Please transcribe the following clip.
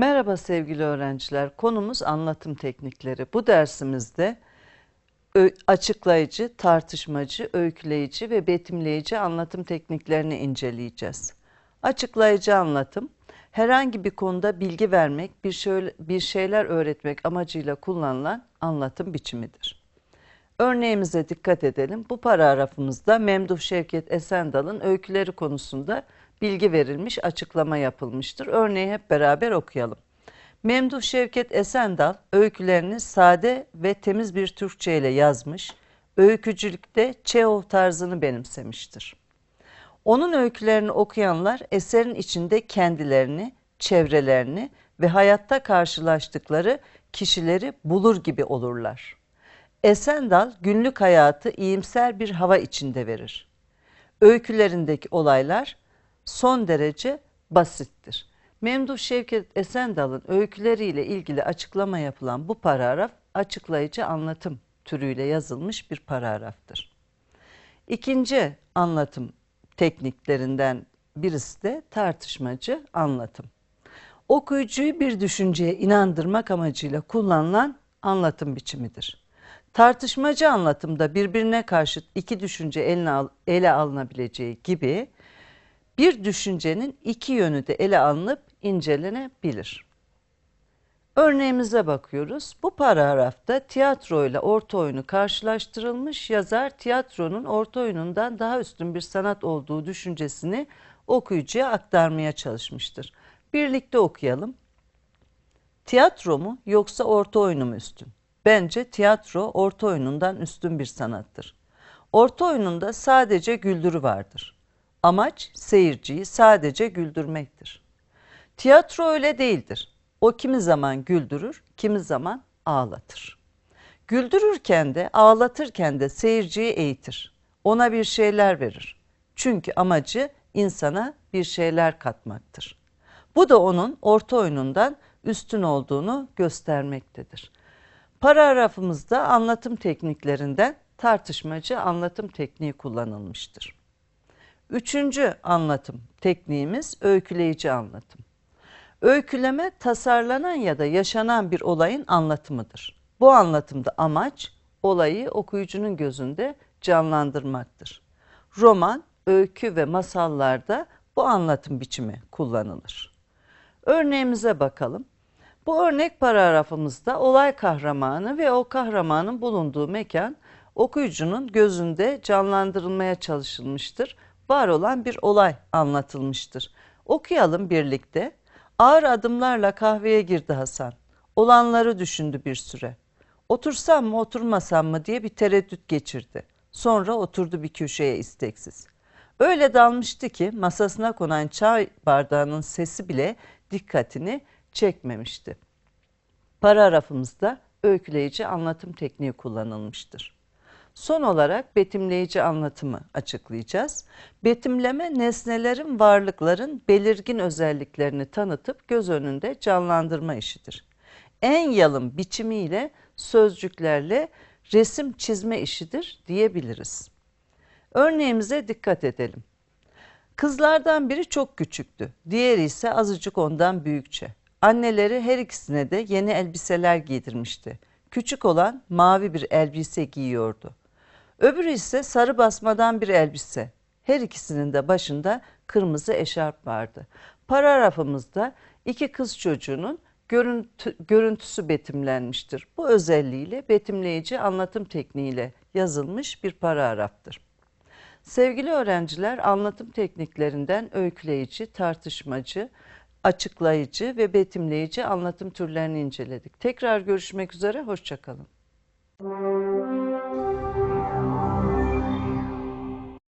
Merhaba sevgili öğrenciler. Konumuz anlatım teknikleri. Bu dersimizde açıklayıcı, tartışmacı, öyküleyici ve betimleyici anlatım tekniklerini inceleyeceğiz. Açıklayıcı anlatım herhangi bir konuda bilgi vermek, bir, şöyle, bir şeyler öğretmek amacıyla kullanılan anlatım biçimidir. Örneğimize dikkat edelim. Bu paragrafımızda Memduh Şevket Esendal'ın öyküleri konusunda bilgi verilmiş, açıklama yapılmıştır. Örneği hep beraber okuyalım. Memduh Şevket Esendal öykülerini sade ve temiz bir Türkçe ile yazmış, öykücülükte Çehov tarzını benimsemiştir. Onun öykülerini okuyanlar eserin içinde kendilerini, çevrelerini ve hayatta karşılaştıkları kişileri bulur gibi olurlar. Esendal günlük hayatı iyimser bir hava içinde verir. Öykülerindeki olaylar son derece basittir. Memduh Şevket Esendal'ın öyküleriyle ilgili açıklama yapılan bu paragraf açıklayıcı anlatım türüyle yazılmış bir paragraftır. İkinci anlatım tekniklerinden birisi de tartışmacı anlatım. Okuyucuyu bir düşünceye inandırmak amacıyla kullanılan anlatım biçimidir. Tartışmacı anlatımda birbirine karşıt iki düşünce ele alınabileceği gibi bir düşüncenin iki yönü de ele alınıp incelenebilir. Örneğimize bakıyoruz. Bu paragrafta tiyatro ile orta oyunu karşılaştırılmış yazar tiyatronun orta oyunundan daha üstün bir sanat olduğu düşüncesini okuyucuya aktarmaya çalışmıştır. Birlikte okuyalım. Tiyatro mu yoksa orta oyunu mu üstün? Bence tiyatro orta oyunundan üstün bir sanattır. Orta oyununda sadece güldürü vardır. Amaç seyirciyi sadece güldürmektir. Tiyatro öyle değildir. O kimi zaman güldürür, kimi zaman ağlatır. Güldürürken de ağlatırken de seyirciyi eğitir. Ona bir şeyler verir. Çünkü amacı insana bir şeyler katmaktır. Bu da onun orta oyunundan üstün olduğunu göstermektedir. Paragrafımızda anlatım tekniklerinden tartışmacı anlatım tekniği kullanılmıştır. Üçüncü anlatım tekniğimiz öyküleyici anlatım. Öyküleme tasarlanan ya da yaşanan bir olayın anlatımıdır. Bu anlatımda amaç olayı okuyucunun gözünde canlandırmaktır. Roman, öykü ve masallarda bu anlatım biçimi kullanılır. Örneğimize bakalım. Bu örnek paragrafımızda olay kahramanı ve o kahramanın bulunduğu mekan okuyucunun gözünde canlandırılmaya çalışılmıştır. Var olan bir olay anlatılmıştır. Okuyalım birlikte. Ağır adımlarla kahveye girdi Hasan. Olanları düşündü bir süre. Otursam mı oturmasam mı diye bir tereddüt geçirdi. Sonra oturdu bir köşeye isteksiz. Öyle dalmıştı ki masasına konan çay bardağının sesi bile dikkatini çekmemişti. Paragrafımızda öyküleyici anlatım tekniği kullanılmıştır. Son olarak betimleyici anlatımı açıklayacağız. Betimleme nesnelerin, varlıkların belirgin özelliklerini tanıtıp göz önünde canlandırma işidir. En yalın biçimiyle sözcüklerle resim çizme işidir diyebiliriz. Örneğimize dikkat edelim. Kızlardan biri çok küçüktü, diğeri ise azıcık ondan büyükçe. Anneleri her ikisine de yeni elbiseler giydirmişti. Küçük olan mavi bir elbise giyiyordu. Öbürü ise sarı basmadan bir elbise. Her ikisinin de başında kırmızı eşarp vardı. Paragrafımızda iki kız çocuğunun görüntü, görüntüsü betimlenmiştir. Bu özelliğiyle betimleyici anlatım tekniğiyle yazılmış bir paragraftır. Sevgili öğrenciler anlatım tekniklerinden öyküleyici, tartışmacı, açıklayıcı ve betimleyici anlatım türlerini inceledik. Tekrar görüşmek üzere, hoşçakalın.